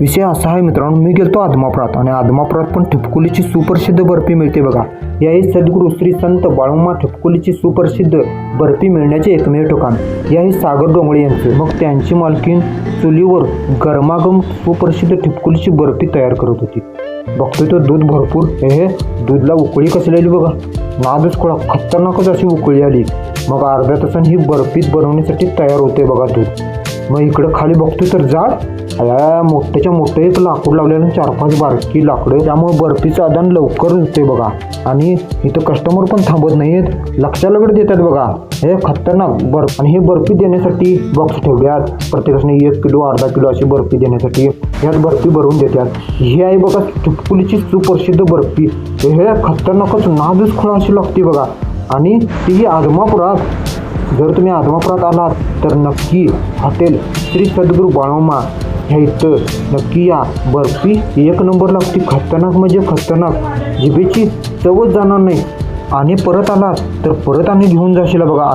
विषय असा आहे मित्रांनो मी गेलतो आदमापुरात आणि आदमापुरात पण ठिपकुलीची सुप्रसिद्ध बर्फी मिळते बघा. याही सद्गुरू श्री संत बाळुमा ठिपकुलीची सुप्रसिद्ध बर्फी मिळण्याचे एकमेव ठिकाण. याही सागर डोंगळे यांचे. मग त्यांची मालकीन चुलीवर गरमागम सुप्रसिद्ध ठिपकुलीची बर्फी तयार करत होती. बघतोय तो दूध भरपूर. हे दूधला उकळी कशी आली बघा. नादच खोळा खतरनाकच अशी उकळी आली. मग अर्ध्या तासाने ही बर्फीत बनवण्यासाठी तयार होते बघा दूध. मग इकडं खाली बघतोय तर जाड अया मोठ्याच्या मोठं एक लाकूड लावलेलं चार पाच बारकी लाकडं. त्यामुळे बर्फीचं आदान लवकर होते बघा. आणि इथं कस्टमर पण थांबत नाहीत लक्षाला वेळ देतात बघा. हे खतरनाक बर्फ. आणि हे बर्फी देण्यासाठी बॉक्स ठेवल्यात. प्रत्येकाने एक किलो अर्धा किलो अशी बर्फी देण्यासाठी ह्यात बर्फी भरून देतात. हे आहे बघा चुटकुलीची सुप्रसिद्ध बर्फी. हे खतरनाकच नाजूस खुळा अशी लागते बघा. आणि ती आदमापुरात जर तुम्ही आदमापुरात आलात तर नक्की हॉटेल श्री सद्गुरू बाळोमा इथं नक्की या. बर्फी एक नंबर लागते. खतरनाक म्हणजे खतरनाक. जिभेची चवच जाणार नाही. आणि परत आलात तर परत आणि घेऊन जाशील बघा.